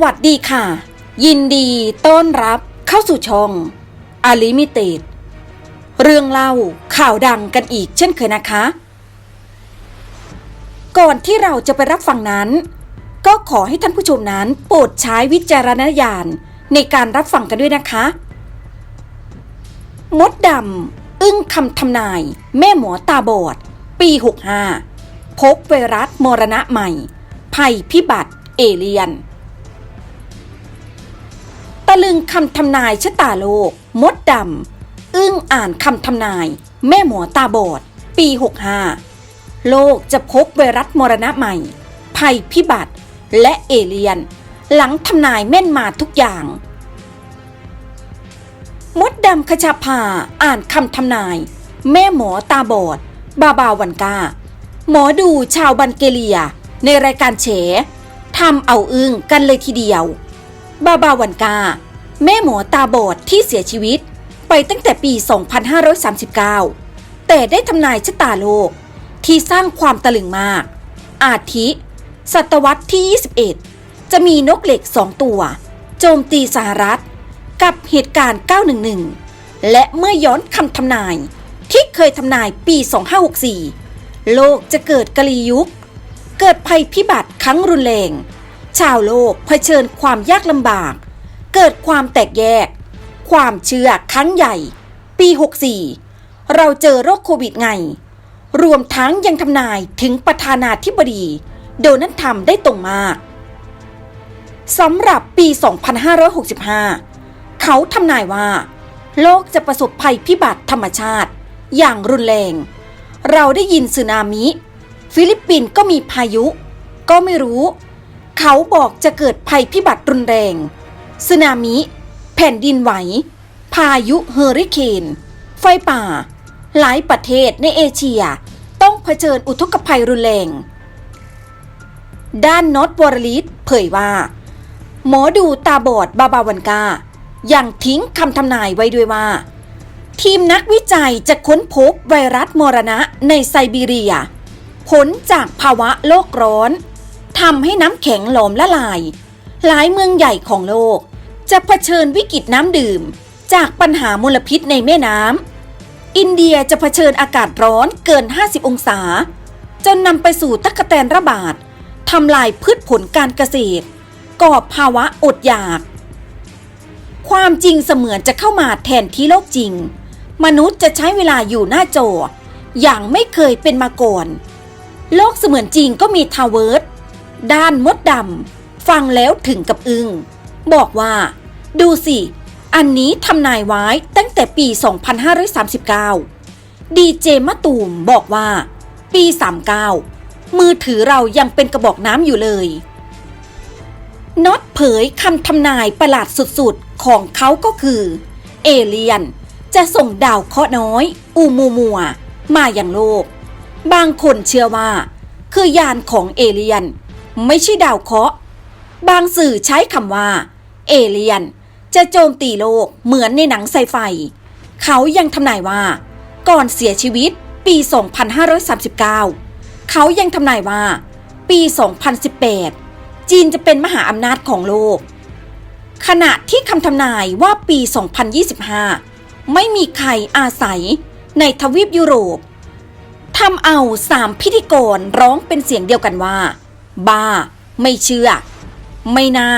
สวัสดีค่ะ ยินดีต้อนรับเข้าสู่ช่องอลิมิเต็ดเรื่องเล่าข่าวดังกันอีกเช่นเคยนะคะ ก่อนที่เราจะไปรับฟังนั้น ก็ขอให้ท่านผู้ชมนั้นโปรดใช้วิจารณญาณในการรับฟังกันด้วยนะคะ มดดำอึ้งคำทำนาย แม่หมอตาบอด ปี 65 พบไวรัสมรณะใหม่ ภัยพิบัติเอเลียน ตะลึงคำทำนายชะตาโลก มดดำ อึ้งอ่านคำทำนาย แม่หมอตาบอด ปี 65 โลกจะพบไวรัสมรณะใหม่ ภัยพิบัติและเอเลียน หลังทำนายแม่นมาทุกอย่าง มดดำขชาพาอ่านคำทำนาย แม่หมอตาบอด บาบาวันกา หมอดูชาวบันเกเลีย ในรายการเฉทำเอาอึ้งกันเลยทีเดียว บาบาวันกา แม่หมอตาบอดที่เสียชีวิต ไปตั้งแต่ปี 2539 แต่ได้ทำนายชะตาโลก ที่สร้างความตะลึงมาก อาทิ ศตวรรษที่ 21 จะมีนกเหล็กสองตัว โจมตีสหรัฐ กับเหตุการณ์ 911 และเมื่อย้อนคำทำนาย ที่เคยทำนายปี 2564 โลกจะเกิดกะลียุค เกิดภัยพิบัติครั้งรุนแรง ชาวโลกเผชิญความยากลำบาก เกิดความแตกแยก ความเชื่อครั้งใหญ่ ปี 64 เราเจอโรคโควิดไง รวมทั้งยังทำนายถึงประธานาธิบดี โดนัลด์ทรัมป์ได้ตรงมากสำหรับปี 2565 เขาทำนายว่า โลกจะประสบภัยพิบัติธรรมชาติ อย่างรุนแรง เราได้ยินสึนามิ ฟิลิปปินส์ก็มีพายุ ก็ไม่รู้ เขาบอกจะเกิดภัยพิบัติรุนแรง สึนามิ แผ่นดินไหว พายุเฮอริเคน ไฟป่า หลายประเทศในเอเชีย ต้องเผชิญอุทกภัยรุนแรง ด้านน็อตวอรลิสเผยว่า หมอดูตาบอดบาบาวันกายังทิ้งคำทำนายไว้ด้วยว่า ทีมนักวิจัยจะค้นพบไวรัสมรณะในไซบีเรีย ผลจากภาวะโลกร้อน ทำให้น้ำแข็งหลอมละลาย หลายเมืองใหญ่ของโลก จะเผชิญวิกฤตน้ำดื่ม จากปัญหามลพิษในแม่น้ำอินเดียจะเผชิญอากาศร้อนเกิน 50 องศา จนนำไปสู่ตั๊กแตนระบาดทำลายพืชผลการเกษตร ก่อภาวะอดอยาก ความจริงเสมือนจะเข้ามาแทนที่โลกจริง มนุษย์จะใช้เวลาอยู่หน้าจออย่างไม่เคยเป็นมาก่อน โลกเสมือนจริงก็มีทาวเวิร์ด ด้านมดดำฟังแล้วถึงกับอึง้งบอกว่า ดูสิ อันนี้ทำนายไว้ตั้งแต่ปี 2539 ดีเจมะตูมบอกว่า ปี 39 มือถือเรายังเป็นกระบอกน้ำอยู่เลยน็อตเผยคำทำนายประหลาดสุดๆ ของเขาก็คือ เอเลียนจะส่งดาวเคราะห์น้อย อูมูมัว มาอย่างโลก บางคนเชื่อว่า คือยานของเอเลียน ไม่ใช่ดาวเคราะห์บางสื่อใช้คำว่า เอเลียน จะโจมตีโลกเหมือนในหนังไซไฟ เขายังทำนายว่า ก่อนเสียชีวิตปี 2539 เขายังทำนายว่า ปี 2018 จีนจะเป็นมหาอำนาจของโลก ขณะที่คำทำนายว่าปี 2025 ไม่มีใครอาศัยในทวีปยุโรปทำเอาสามพิธีกรร้องเป็นเสียงเดียวกันว่า บ้า ไม่เชื่อ ไม่น่า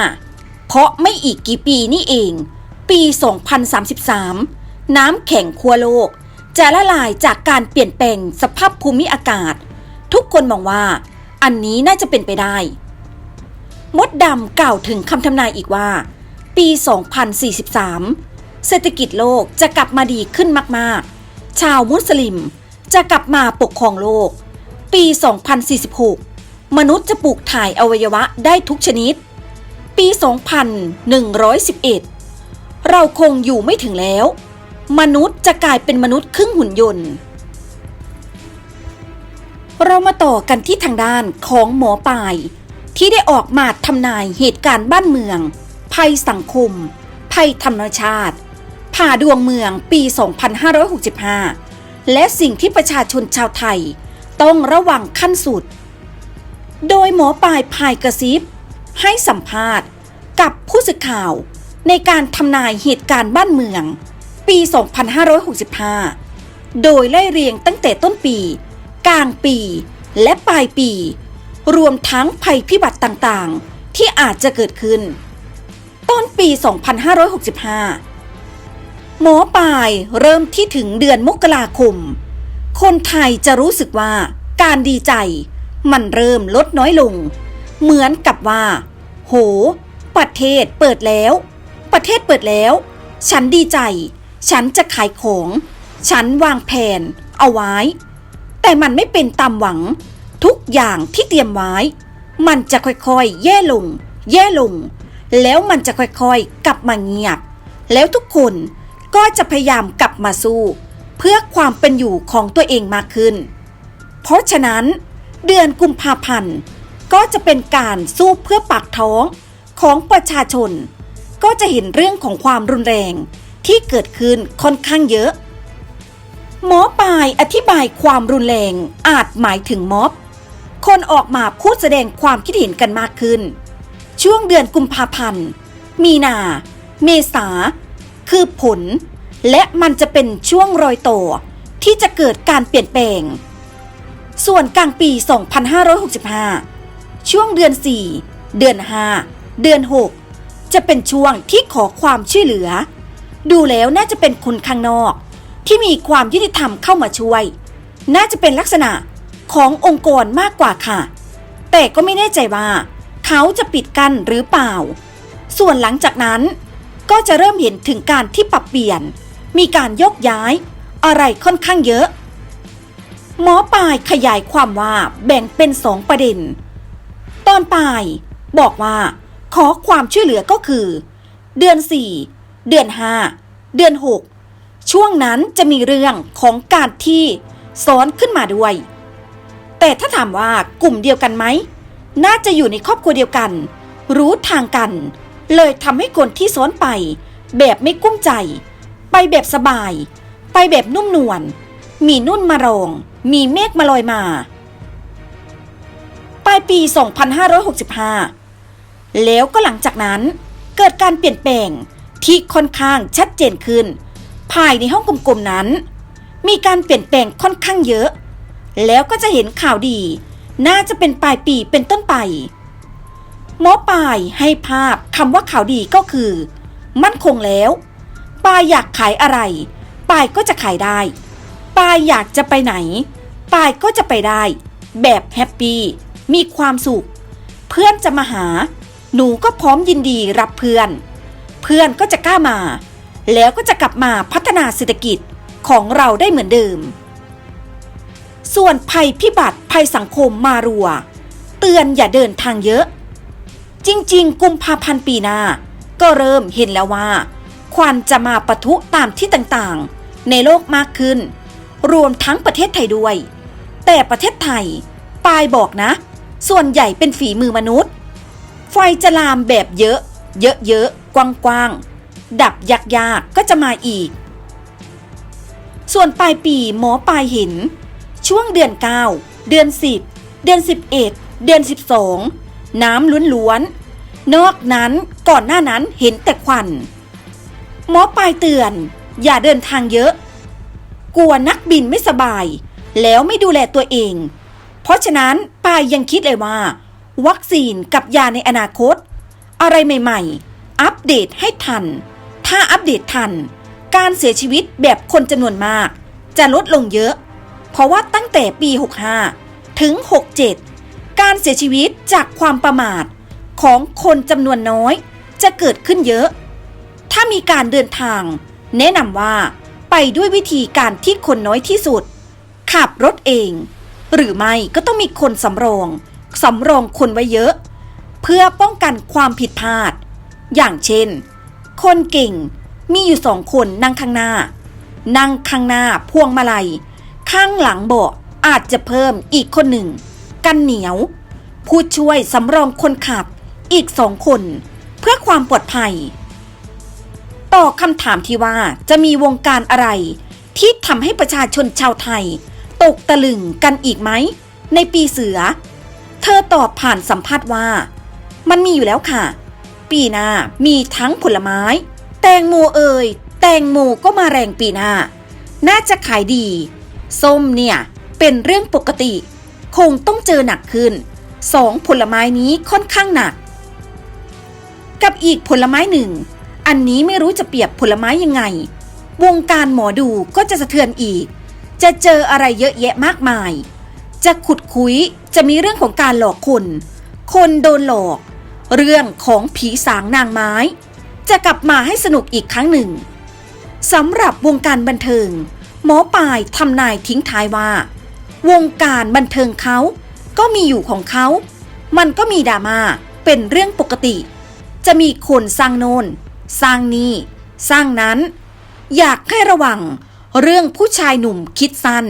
เพราะไม่อีกกี่ปีนี่เอง ปี 2033 น้ำแข็งขั้วโลก จะละลายจากการเปลี่ยนแปลงสภาพภูมิอากาศ ทุกคนมองว่า อันนี้น่าจะเป็นไปได้ มดดำกล่าวถึงคำทำนายอีกว่า ปี 2043 เศรษฐกิจโลกจะกลับมาดีขึ้นมากๆ ชาวมุสลิมจะกลับมาปกครองโลก ปี 2046 มนุษย์จะปลูกถ่ายอวัยวะได้ทุกชนิด ปี 2111 เราคงอยู่ไม่ถึงแล้ว มนุษย์จะกลายเป็นมนุษย์ครึ่งหุ่นยนต์ เรามาต่อกันที่ทางด้านของหมอปาย ที่ได้ออกมาทำนายเหตุการณ์บ้านเมือง ภัยสังคม ภัยธรรมชาติ ผ่าดวงเมืองปี 2565 และสิ่งที่ประชาชนชาวไทย ต้องระวังขั้นสุด โดยหมอปลายพายกระซิบ ให้สัมภาษณ์กับผู้สื่อข่าวในการทำนายเหตุการณ์บ้านเมือง ปี 2565 โดยไล่เรียงตั้งแต่ต้นปี กลางปีและปลายปี รวมทั้งภัยพิบัติต่างๆ ที่อาจจะเกิดขึ้น ต้นปี 2565 หมอปลายเริ่มที่ถึงเดือนมกราคม คนไทยจะรู้สึกว่าการดีใจ มันเริ่มลดน้อยลง เหมือนกับว่า โห ประเทศเปิดแล้ว ประเทศเปิดแล้ว ฉันดีใจ ฉันจะขายของ ฉันวางแผน เอาไว้ แต่มันไม่เป็นตามหวัง ทุกอย่างที่เตรียมไว้ มันจะค่อยๆ แย่ลง แย่ลง แล้วมันจะค่อยๆ กลับมาเงียบ แล้วทุกคนก็จะพยายามกลับมาสู้ เพื่อความเป็นอยู่ของตัวเองมากขึ้น เพราะฉะนั้น เดือนกุมภาพันธ์ ก็จะเป็นการสู้เพื่อปากท้องของประชาชน ก็จะเห็นเรื่องของความรุนแรงที่เกิดขึ้นค่อนข้างเยอะ หมอปลายอธิบายความรุนแรงอาจหมายถึงม็อบ คนออกมาพูดแสดงความคิดเห็นกันมากขึ้น ช่วงเดือนกุมภาพันธ์ มีนา เมษา คือผล และมันจะเป็นช่วงรอยต่อที่จะเกิดการเปลี่ยนแปลง ส่วนกลางปี 2565 ช่วงเดือน 4 เดือน 5 เดือน 6 จะเป็นช่วงที่ขอความช่วยเหลือ ดูแล้วน่าจะเป็นคนข้างนอก ที่มีความยุติธรรมเข้ามาช่วย น่าจะเป็นลักษณะขององค์กรมากกว่าค่ะ แต่ก็ไม่แน่ใจว่า เขาจะปิดกั้นหรือเปล่า ส่วนหลังจากนั้น ก็จะเริ่มเห็นถึงการที่ปรับเปลี่ยน มีการยกย้าย อะไรค่อนข้างเยอะ หมอปลายขยายความว่าแบ่งเป็นสองประเด็น ตอนปลายบอกว่า ขอความช่วยเหลือก็คือ เดือน4เดือน5เดือน6ช่วงนั้นจะมีเรื่องของการที่ซ้อนขึ้นมาด้วย แต่ถ้าถามว่ากลุ่มเดียวกันไหม น่าจะอยู่ในครอบครัวเดียวกัน รู้ทางกัน เลยทำให้คนที่ซ้อนไป แบบไม่กุ้มใจ ไปแบบสบาย ไปแบบนุ่มนวลมีนุ่นมารอง มีเมฆมาลอยมา ปลายปี 2565 แล้วก็หลังจากนั้นเกิดการเปลี่ยนแปลงที่ค่อนข้างชัดเจนขึ้น ภายในห้องกลมๆนั้น มีการเปลี่ยนแปลงค่อนข้างเยอะ แล้วก็จะเห็นข่าวดี น่าจะเป็นปลายปีเป็นต้นไป หมอปลายให้ภาพคำว่าข่าวดีก็คือ มั่นคงแล้วปายอยากขายอะไรปายก็จะขายได้ ปายอยากจะไปไหน ปายก็จะไปได้ แบบแฮปปี้มีความสุข เพื่อนจะมาหา หนูก็พร้อมยินดีรับเพื่อน เพื่อนก็จะกล้ามา แล้วก็จะกลับมาพัฒนาเศรษฐกิจของเราได้เหมือนเดิม ส่วนภัยพิบัติภัยสังคมมารัว เตือนอย่าเดินทางเยอะ จริง ๆ กุมภาพันธ์ปีหน้า ก็เริ่มเห็นแล้วว่า ควันจะมาปะทุตามที่ต่างๆ ในโลกมากขึ้น รวมทั้งประเทศไทยด้วย แต่ประเทศไทยปายบอกนะ ส่วนใหญ่เป็นฝีมือมนุษย์ ไฟจะลามแบบเยอะ เยอะๆ กว้างๆ ดับยากๆ ก็จะมาอีก ส่วนปลายปีหมอปลายเห็น ช่วงเดือน 9 เดือน 10 เดือน 11 เดือน 12 น้ำล้วนๆ นอกนั้นก่อนหน้านั้นเห็นแต่ควันหมอปลายเตือน อย่าเดินทางเยอะ กลัวนักบินไม่สบาย แล้วไม่ดูแลตัวเอง เพราะฉะนั้นปายยังคิดเลยว่า วัคซีนกับยาในอนาคต อะไรใหม่ๆ อัปเดตให้ทัน ถ้าอัปเดตทัน การเสียชีวิตแบบคนจำนวนมาก จะลดลงเยอะ เพราะว่าตั้งแต่ปี 65 ถึง 67 การเสียชีวิตจากความประมาทของคนจำนวนน้อย จะเกิดขึ้นเยอะ ถ้ามีการเดินทาง แนะนำว่า ไปด้วยวิธีการที่คนน้อยที่สุด ขับรถเอง หรือไม่ก็ต้องมีคนสำรองสำรองคนไว้เยอะ เพื่อป้องกันความผิดพลาด อย่างเช่น คนเก่งมีอยู่สองคนนั่งข้างหน้า นั่งข้างหน้าพวงมาลัย ข้างหลังเบาะอาจจะเพิ่มอีกคนหนึ่ง กันเหนียว ผู้ช่วยสำรองคนขับอีกสองคน เพื่อความปลอดภัย ต่อคำถามที่ว่าจะมีวงการอะไร ที่ทำให้ประชาชนชาวไทย ตกตะลึงกันอีกไหม ในปีเสือ เธอตอบผ่านสัมภาษณ์ว่า มันมีอยู่แล้วค่ะ ปีหน้ามีทั้งผลไม้ แตงโมเอ่ยแตงโมก็มาแรงปีหน้า น่าจะขายดี ส้มเนี่ย เป็นเรื่องปกติ คงต้องเจอหนักขึ้นสองผลไม้นี้ค่อนข้างหนัก กับอีกผลไม้หนึ่ง อันนี้ไม่รู้จะเปรียบผลไม้ยังไง วงการหมอดูก็จะสะเทือนอีก จะเจออะไรเยอะแยะมากมาย จะขุดคุยจะมีเรื่องของการหลอกคน คนโดนหลอก เรื่องของผีสางนางไม้ จะกลับมาให้สนุกอีกครั้งหนึ่งสำหรับวงการบันเทิง หมอปายทำนายทิ้งท้ายว่า วงการบันเทิงเขาก็มีอยู่ของเขา มันก็มีดราม่าเป็นเรื่องปกติ จะมีคนสร้างโนน สร้างนี้สร้างนั้น อยากให้ระวังเรื่องผู้ชายหนุ่มคิดสั้น